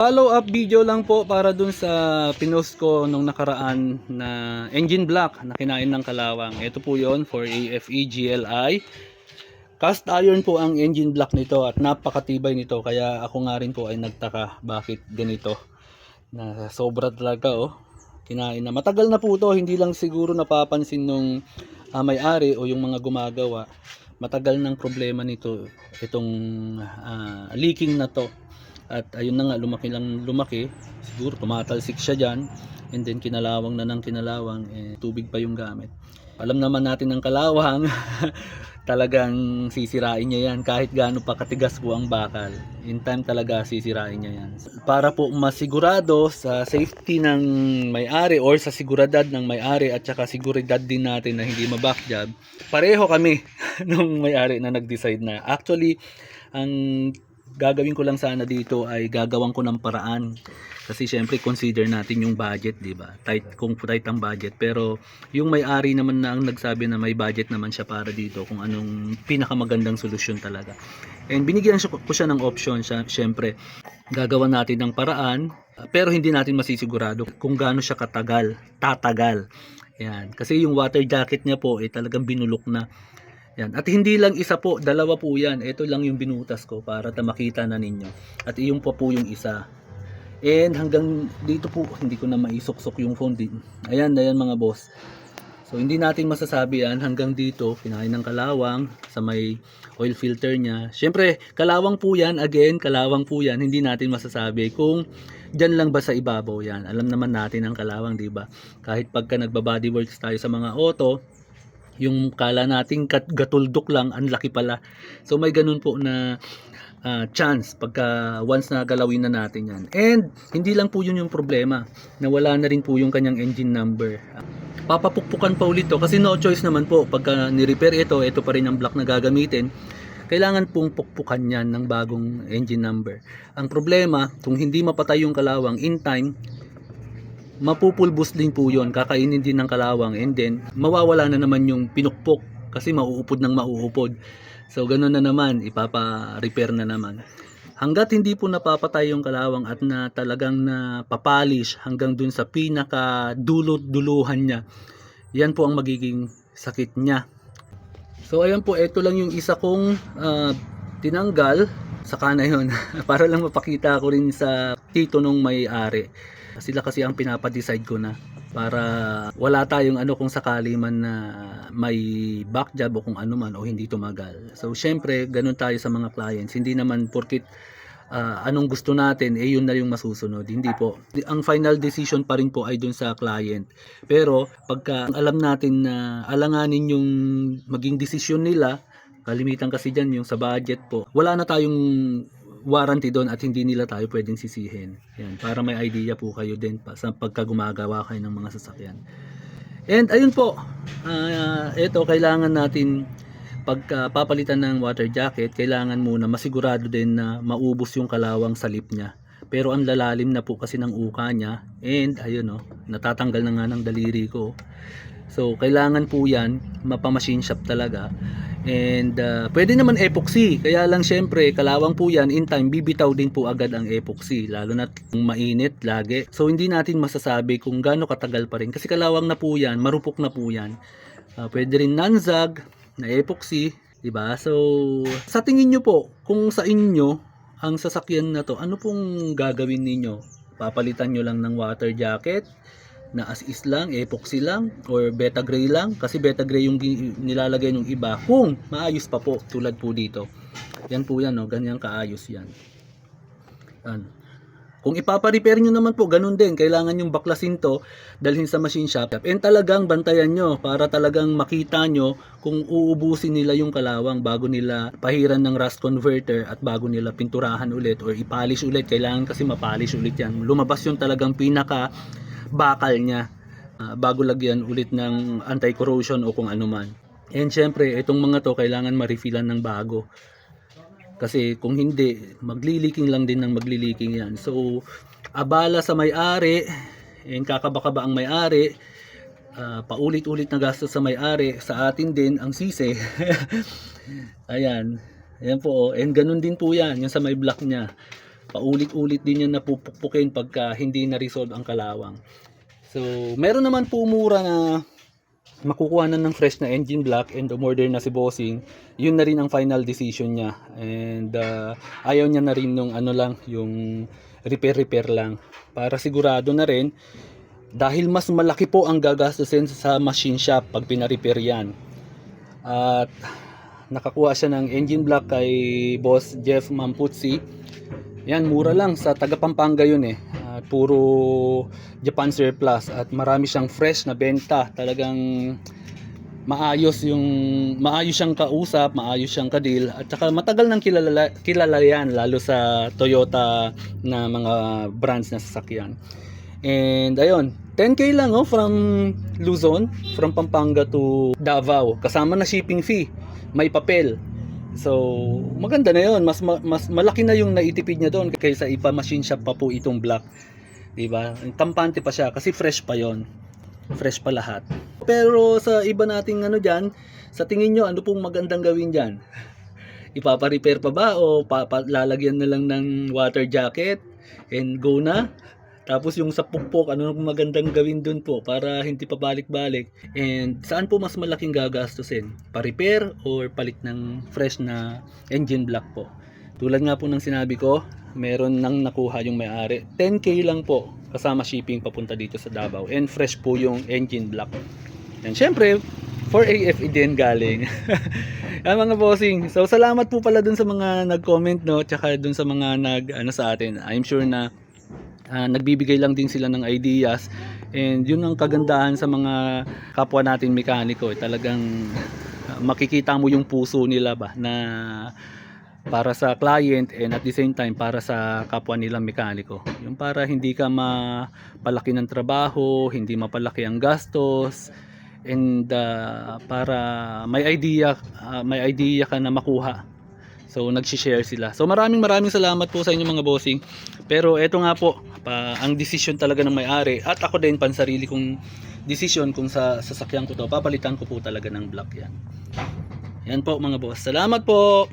Follow up video lang po para dun sa pinost ko nung nakaraan na engine block na kinain ng kalawang. Ito po yon for AFE GLI. Cast iron po ang engine block nito at napakatibay nito kaya ako nga rin po ay nagtaka bakit ganito. Na sobra talaga oh. Kinain na. Matagal na po to, hindi lang siguro napapansin nung ah, may-ari o yung mga gumagawa. Matagal ng problema nito itong ah, leaking na to. At ayun na nga, lumaki lang lumaki. Siguro tumatalsik siya dyan. And then kinalawang na ng kinalawang. Eh, tubig pa yung gamit. Alam naman natin ng kalawang. talagang sisirain niya yan. Kahit gaano pa katigas po ang bakal. In time talaga sisirain niya yan. Para po masigurado sa safety ng may-ari or sa siguridad ng may-ari at saka siguridad din natin na hindi maback job. Pareho kami nung may-ari na nag-decide na. Actually, ang gagawin ko lang sana dito ay gagawan ko ng paraan. Kasi syempre consider natin yung budget di ba? Tight kung tight ang budget. Pero yung may-ari naman na ang nagsabi na may budget naman siya para dito kung anong pinakamagandang solusyon talaga. And binigyan siya, ko siya ng option siya syempre. Gagawa natin ng paraan pero hindi natin masisigurado kung gaano siya katagal tatagal. Yan. Kasi yung water jacket niya po eh talagang binulok na yan. At hindi lang isa po, dalawa po yan. Ito lang yung binutas ko para ta makita na ninyo. At iyon pa po yung isa. And hanggang dito po, hindi ko na maisuksok yung phone din. Ayan, ayan mga boss. So hindi natin masasabi yan hanggang dito, kinain ng kalawang sa may oil filter niya. Siyempre, kalawang po yan, again, kalawang po yan, hindi natin masasabi kung dyan lang ba sa ibabaw yan. Alam naman natin ang kalawang, di ba? Kahit pagka nagbabody works tayo sa mga auto, yung kala nating gatuldok lang, ang laki pala. So may ganun po na ah, chance pagka once na galawin na natin yan. And hindi lang po yun yung problema, na wala na rin po yung kanyang engine number. Papapukpukan pa ulit to kasi no choice naman po pagka ni-repair ito, ito pa rin ang block na gagamitin. Kailangan pong pukpukan yan ng bagong engine number. Ang problema, kung hindi mapatay yung kalawang in time, mapupulbos din po yon kakainin din ng kalawang and then mawawala na naman yung pinukpok kasi mauupod ng mauupod. So ganun na naman ipapa-repair na naman. Hanggat hindi po napapatay yung kalawang at na talagang na papalish hanggang dun sa pinaka dulot-duluhan niya yan po ang magiging sakit niya. So ayan po ito lang yung isa kong ah, tinanggal. Saka na yun para lang mapakita ko rin sa tito nung may-ari sila kasi ang pinapa-decide ko na para wala tayong ano kung sakali man na may back job o kung ano man o hindi tumagal. So syempre, ganun tayo sa mga clients. Hindi naman porkit ah, anong gusto natin, eh yun na yung masusunod. Hindi po. Ang final decision pa rin po ay dun sa client. Pero pagka alam natin na alanganin yung maging desisyon nila, kalimitan kasi dyan yung sa budget po, wala na tayong warranty doon at hindi nila tayo pwedeng sisihin. Yan, para may idea po kayo din pa sa pagka gumagawa kayo ng mga sasakyan. And ayun po, ah, ito kailangan natin pagka papalitan ng water jacket, kailangan muna masigurado din na maubos yung kalawang sa lip niya. Pero ang lalalim na po kasi ng uka niya and ayun oh, natatanggal na nga ng daliri ko. So kailangan po yan mapa-machine shop talaga. And uh, pwede naman epoxy. Kaya lang syempre, kalawang po yan, in time, bibitaw din po agad ang epoxy. Lalo na kung mainit lagi. So hindi natin masasabi kung gaano katagal pa rin. Kasi kalawang na po yan, marupok na po yan. Uh, pwede rin nanzag, na epoxy. 'di ba So, sa tingin nyo po, kung sa inyo, ang sasakyan na to, ano pong gagawin ninyo? Papalitan nyo lang ng water jacket? Na as is lang, epoxy lang, or beta gray lang, kasi beta gray yung nilalagay ng iba, kung maayos pa po, tulad po dito. Yan po yan, no? ganyan kaayos yan. Yan. Kung ipapa-repair nyo naman po, ganun din. Kailangan yung baklasin to, dalhin sa machine shop. And talagang bantayan nyo para talagang makita nyo kung uubusin nila yung kalawang bago nila pahiran ng rust converter at bago nila pinturahan ulit or ipolish ulit. Kailangan kasi mapolish ulit yan. Lumabas yung talagang pinaka bakal niya ah, bago lagyan ulit ng anti-corrosion o kung ano man. And syempre, itong mga to kailangan ma-refillan ng bago. Kasi kung hindi, magliliking lang din ng magliliking yan. So, abala sa may-ari, and kakaba-kaba ang may-ari, ah, paulit-ulit na gastos sa may-ari, sa atin din ang sisi. Ayan. Ayan po. oh. And ganun din po yan, yung sa may block niya. Paulit-ulit din yan napupukpukin pagka hindi na-resolve ang kalawang. So, meron naman po mura na makukuha na ng fresh na engine block and umorder na si bossing, yun na rin ang final decision niya. And uh, ayaw niya na rin nung ano lang, yung repair-repair lang. Para sigurado na rin, dahil mas malaki po ang gagastusin sa machine shop pag pina-repair yan. At nakakuha siya ng engine block kay boss Jeff Mamputsi. Yan, mura lang sa taga Pampanga yun eh. At puro Japan surplus at marami siyang fresh na benta. Talagang maayos yung maayos siyang kausap, maayos siyang kadil at saka matagal nang kilala kilala yan lalo sa Toyota na mga brands na sasakyan. And ayun, 10k lang oh from Luzon, from Pampanga to Davao kasama na shipping fee. May papel. So, maganda na 'yon. Mas ma- mas malaki na yung naitipid niya doon kaysa ipa-machine shop pa po itong black. 'Di ba? Kampante pa siya kasi fresh pa 'yon. Fresh pa lahat. Pero sa iba nating ano diyan, sa tingin nyo ano pong magandang gawin diyan? Ipapa-repair pa ba o papa- lalagyan na lang ng water jacket and go na? Tapos yung sa pukpok, ano magandang gawin dun po para hindi pa balik-balik? And saan po mas malaking gagastusin? Pa-repair or palit ng fresh na engine block po? Tulad nga po ng sinabi ko, meron nang nakuha yung may-ari. 10k lang po kasama shipping papunta dito sa Davao. And fresh po yung engine block. And syempre, for AFE din galing. Yan mga bossing. So salamat po pala dun sa mga nag-comment no, tsaka dun sa mga nag ano sa atin. I'm sure na ah, nagbibigay lang din sila ng ideas and yun ang kagandahan sa mga kapwa natin mekaniko. eh. Talagang ah, makikita mo yung puso nila ba na para sa client and at the same time para sa kapwa nilang mekaniko. Yung para hindi ka mapalaki ng trabaho, hindi mapalaki ang gastos, and uh, para may idea uh, may idea ka na makuha so nagsi-share sila. So maraming maraming salamat po sa inyo mga bossing. Pero eto nga po pa, ang decision talaga ng may-ari at ako din pansarili kong decision kung sa sasakyan ko to papalitan ko po talaga ng black yan. Yan po mga boss. Salamat po